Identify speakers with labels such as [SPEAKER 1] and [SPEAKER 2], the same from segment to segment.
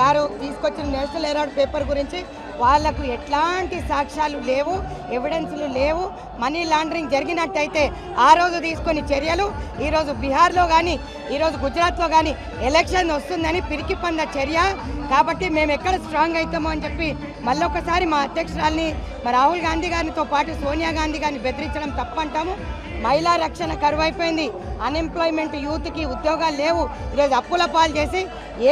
[SPEAKER 1] గారు తీసుకొచ్చిన national Herald paper గురించి వాళ్ళకు ఎట్లాంటి సాక్ష్యాలు లేవు ఎవిడెన్స్లు లేవు. మనీ లాండరింగ్ జరిగినట్టయితే ఆ రోజు తీసుకుని చర్యలు. ఈరోజు బీహార్లో కానీ ఈరోజు గుజరాత్లో కానీ ఎలక్షన్ వస్తుందని పిరికి పంద చర్య. కాబట్టి మేము ఎక్కడ స్ట్రాంగ్ అవుతామో అని చెప్పి మళ్ళొకసారి మా అధ్యక్షురాల్ని రాహుల్ గాంధీ గారితో పాటు సోనియా గాంధీ గారిని బెదిరించడం తప్పంటాము. మహిళా రక్షణ కరువైపోయింది. అన్ఎంప్లాయ్మెంట్ యూత్కి ఉద్యోగాలు లేవు. ఈరోజు అప్పుల పాలు చేసి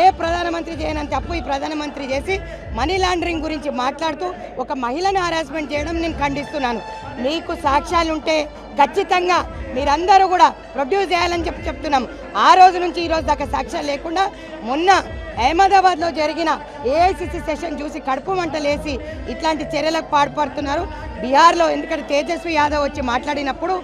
[SPEAKER 1] ఏ ప్రధానమంత్రి చేయనంత అప్పు ఈ ప్రధానమంత్రి చేసి మనీ లాండరింగ్ గురించి మాట్లాడుతూ ఒక మహిళను హరాస్మెంట్ చేయడం నేను ఖండిస్తున్నాను. నీకు సాక్ష్యాలు ఉంటే ఖచ్చితంగా మీరందరూ కూడా ప్రొడ్యూస్ చేయాలని చెప్పి చెప్తున్నాం. ఆ రోజు నుంచి ఈ రోజు దాకా సాక్ష్యాలు లేకుండా మొన్న అహ్మదాబాద్లో జరిగిన ఏఐసిసి సెషన్ చూసి కడుపు మంటలేసి ఇట్లాంటి చర్యలకు పాడుపడుతున్నారు బీహార్లో ఎందుకంటే తేజస్వి యాదవ్ వచ్చి మాట్లాడినప్పుడు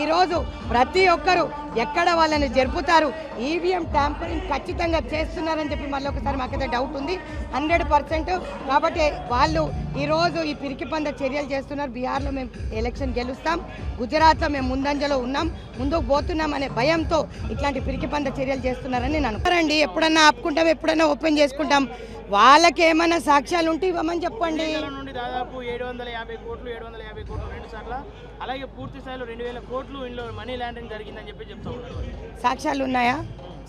[SPEAKER 1] ఈరోజు ప్రతి ఒక్కరు ఎక్కడ వాళ్ళని జరుపుతారు? ఈవీఎం ట్యాంపరింగ్ ఖచ్చితంగా చేస్తున్నారని చెప్పి మళ్ళీ ఒకసారి మాకైతే డౌట్ ఉంది. హండ్రెడ్ పర్సెంట్ కాబట్టి వాళ్ళు ఈరోజు ఈ పిరికి పంద చర్యలు చేస్తున్నారు. బీహార్లో మేము ఎలక్షన్ గెలుస్తాం. గుజరాత్లో మేము ముందంజలో ఉన్నాం. ముందుకు పోతున్నాం అనే భయంతో ఇట్లాంటి పిరికి పంద చర్యలు చేస్తున్నారని నేను అనుకోరండి ఎప్పుడన్నా ఆపుకుంటాం ఎప్పుడన్నా ఓపెన్ చేసుకుంటాం. వాళ్ళకి ఏమైనా సాక్ష్యాలు ఉంటే ఇవ్వమని చెప్పండి.
[SPEAKER 2] నుండి దాదాపు ఏడు వందల యాభై కోట్లు ఏడు వందల యాభై కోట్లు రెండు సార్లు. అలాగే పూర్తి స్థాయిలో రెండు వేల కోట్లు ఇందులో మనీ లాండరింగ్ జరిగిందని చెప్పి చెప్తా ఉన్నారు.
[SPEAKER 1] సాక్ష్యాలు ఉన్నాయా?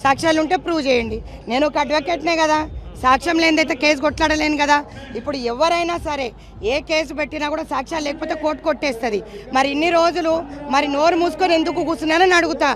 [SPEAKER 1] సాక్ష్యాలు ఉంటే ప్రూవ్ చేయండి. నేను ఒక అడ్వకేట్నే కదా. సాక్ష్యం లేనిదైతే కేసు కొట్లాడలేను కదా. ఇప్పుడు ఎవరైనా సరే ఏ కేసు పెట్టినా కూడా సాక్ష్యాలు లేకపోతే కోర్టు కొట్టేస్తుంది. మరి ఇన్ని రోజులు మరి నోరు మూసుకొని ఎందుకు కూర్చున్నానని అడుగుతా.